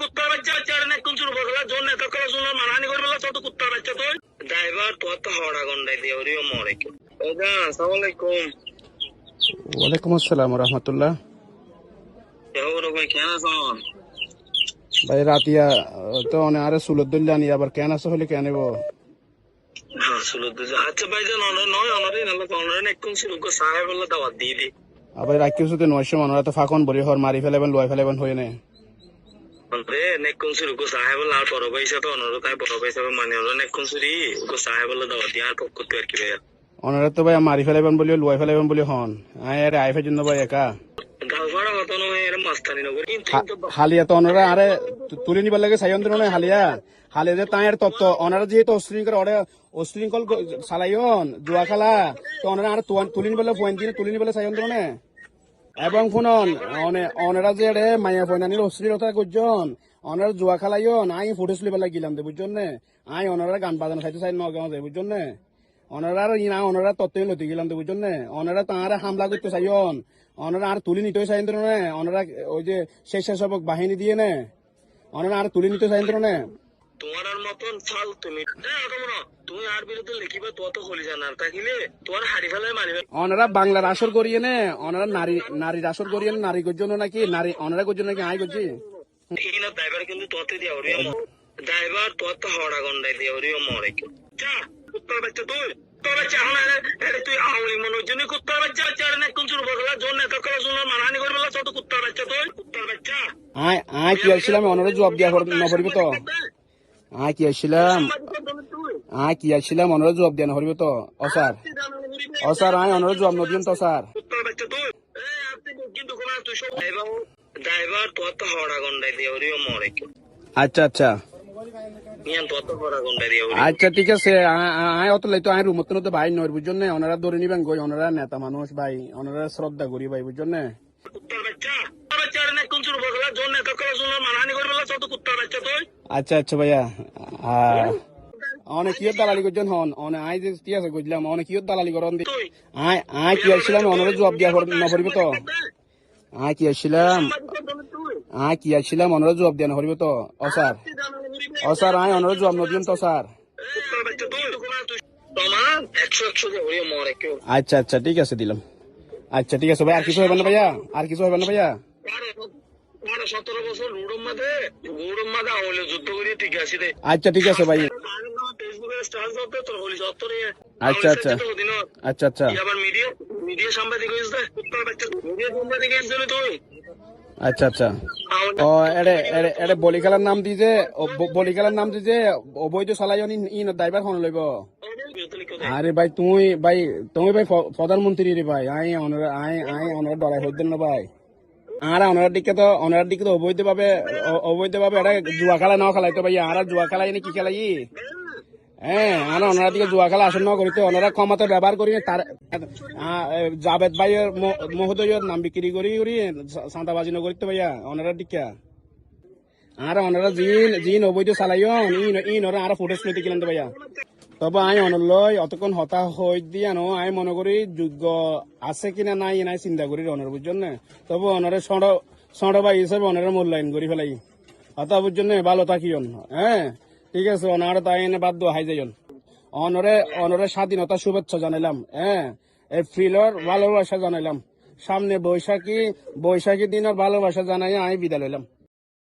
কুত্তার বাচ্চা চার না কোন শুরু করলা জন নেতা কলা মানহানি করবে কুত্তার বাচ্চা তুই। ড্রাইভার তোর তো হড়া গন্ডাই দিয়ে ওরিও মরে। ওদা আসসালামু আলাইকুম। ওয়ালাইকুম আসসালাম রহমতুল্লাহ। ভাই কেন আছো ভাই রাতিয়া তো অনেক আরে সুলদ্দুল্লাহ আবার কেন আছে হলে কেন নেব? হ্যাঁ আচ্ছা ভাই জান অনর নয় নালা একদম সাহেব দাওয়াত দিয়ে দি। আবার রাখিও যদি নয়শো মানুষ তো ফাঁকন বলি হর মারি ফেলেবেন লয় ফেলেবেন হয়ে নে রে নেকুন শুরু করে সাহেব বললা আর বড় পয়সা তো অনর তাই বড় পয়সা মানে অনর নেকুন কো সাহেব বললা দাওয়াত আর পক করতে আর কি ভাইয়া অনারে তো ভাই মারি ফেলেবেন বলি লয় ফেলেবেন বলি হন। আয় আরে আইফের জন্য ভাই একা। গালফাড়া কথা নয় এর মাস্তানি নগর কিন্তু হা- হালিয়া তো অনারা আরে তু- তুলে নিবার লাগে সাইয়ন্দ্র নয় হালিয়া। হালিয়া যে তাঁর তত্ত্ব অনারা যেহেতু অশৃঙ্খল অরে অশৃঙ্খল জুয়া খেলা তো অনারা আর তুলে পয়েন্ট দিনে তুলে নিবলে সাইয়ন্দ্র নে এবং শুনন, অনে, অনেরা যে রে মাইয়া ফয়নানির অশ্লীলতা করছেন অনারা জুয়া খেলাইন আই ফুটেজ লিবার লাগিলাম দে, বুঝছেন নে? আই অনারা গান বাজানো খাইতে চাই নগাঁও যায় বুঝছেন নে? অনারা আর ইনা, অনারা তত্ত্ব লতি গেলাম দে, বুঝছেন নে? অনারা তাঁরা হামলা করতে চাইন অনারা আর তুলি নিতে চাইন্দ্র নে? অনারা, ওই যে স্বেচ্ছাসেবক বাহিনী দিয়ে নে? অনারা আর তুলি নিতে চাইন্দ্র নে? তোমার মতন ফাল তুমি। তুমি আর বিরুদ্ধে লিখিবে তো তো হলি জানার তাকিলে তোমার হারি ফেলায় মারিবে। অনারা বাংলার আসর করিয়ে নে। অনারা নারী নারীর আসর করিয়ে নে নারী জন্য নাকি নারী অনারা নাকি এই না ড্রাইভার কিন্তু তোতে দিয়া ওরিও ড্রাইভার তোর তো হড়া গন্ডাই দিয়া ওরিও মরে যা বাচ্চা তুই তোর বাচ্চা এখন তুই আউলি মনোর জন্য কুত্তার বাচ্চা চার না কোন শুরু করলা জন নেতা কলা শুনলাম মানহানি করবে ছোট কুত্তার বাচ্চা তুই কুত্তার বাচ্চা। আয় আয় কি আসছিলাম অনারা জবাব দিয়া নপরিব তো। আয় কি আসছিলাম আয় কি আসছিলাম অনারা জবাব দিয়া নপরিব তো। ও স্যার। ও স্যার আয় অনারা জবাব নদিন তো স্যার। তো আচ্ছা আচ্ছা। তো আচ্ছা ঠিক আছে। আয় অত লাইতো আয় রুমত তো ভাই নয় বুঝছেন? না ওনারা ধরে নিবেন গই ওনারা নেতা মানুষ ভাই। ওনারা শ্রদ্ধা করি ভাই বুঝছেন? না কুত্তার বাচ্চা। কুত্তার বাচ্চা কোন শুরু করলা জন নেতা শুনলাম মানহানি করবে ছোট কুত্তার বাচ্চা তুই? আচ্ছা আচ্ছা ভাইয়া। অনেক কিয়ত দালালি করছেন হন অনেক আয় যে ঠিক আছে বুঝলাম অনেক কিয়ত দালালি করন আয় আয় কি আসছিলাম ওনারা জবাব দিয়া নপরিব তো। আয় কি আসছিলাম আয় কি আসছিলাম ওনারা জবাব দিয়া নপরিব তো। ও স্যার ও স্যার আয় ওনারা জবাব নদিন তো, স্যার। আচ্ছা আচ্ছা ঠিক আছে দিলাম। আচ্ছা ঠিক আছে ভাই, আর কিছু হবে না ভাইয়া? আর কিছু হবে না ভাইয়া? সতেরো বছর যুদ্ধ করিয়ে রে। আচ্ছা ঠিক আছে ভাই। আচ্ছা, আচ্ছা। আচ্ছা আচ্ছা। আবার মিডিয়া মিডিয়া সাংবাদিক হয়েছে মিডিয়া সাংবাদিক একজন তুই আচ্ছা আচ্ছা। ও এরে এরে এরে নাম দি যে ও বলি খেলার নাম দি যে অবৈধ চালাই ই ড্রাইভার খন লইব। আরে ভাই তুমি ভাই তুমি ভাই প্রধানমন্ত্রী রে ভাই। I honour I I honour ডরাই হইতেন না ভাই। আর অনার দিকে তো অনার দিকে তো অবৈধ ভাবে অ- অবৈধ ভাবে এটা জুয়া খেলা নাও খেলাই তো ভাই আর জুয়া খেলাই নি কি খেলাই হ্যাঁ আর ওনারা দিকে জুয়া খেলা আসন্ন করিতে ওনারা ক্ষমতা ব্যবহার করি তার জাভেদ ভাইয়ের মহোদয়ের নাম বিক্রি করি করি সাঁতাবাজি নগরিতে ভাইয়া ওনারা দিকা আর ওনারা জিন জিন অবৈধ চালাইন ইন ইন ওরা আর ফুটেজ লইতে গেলেন তো ভাইয়া তবে আই অনলয়, অতক্ষণ হতা হই দিয়া নো, আই মনে করি যোগ্য আছে কিনা নাই নাই চিন্তা করি অনার বুঝছেন না তবে অনারে সড় সড় ভাই হিসেবে অনারে মূল্যায়ন করি ফেলাই। হতা বুঝছেন না ভালো থাকিয়ন হ্যাঁ ঠিক আছে, অনার তাই এনে বাধ্য হাই যাইন অনরে অনরে স্বাধীনতা শুভেচ্ছা জানাইলাম হ্যাঁ এই ফিলর ভালোবাসা জানাইলাম। সামনে বৈশাখী বৈশাখী দিনের ভালোবাসা জানাই আমি বিদায় লইলাম।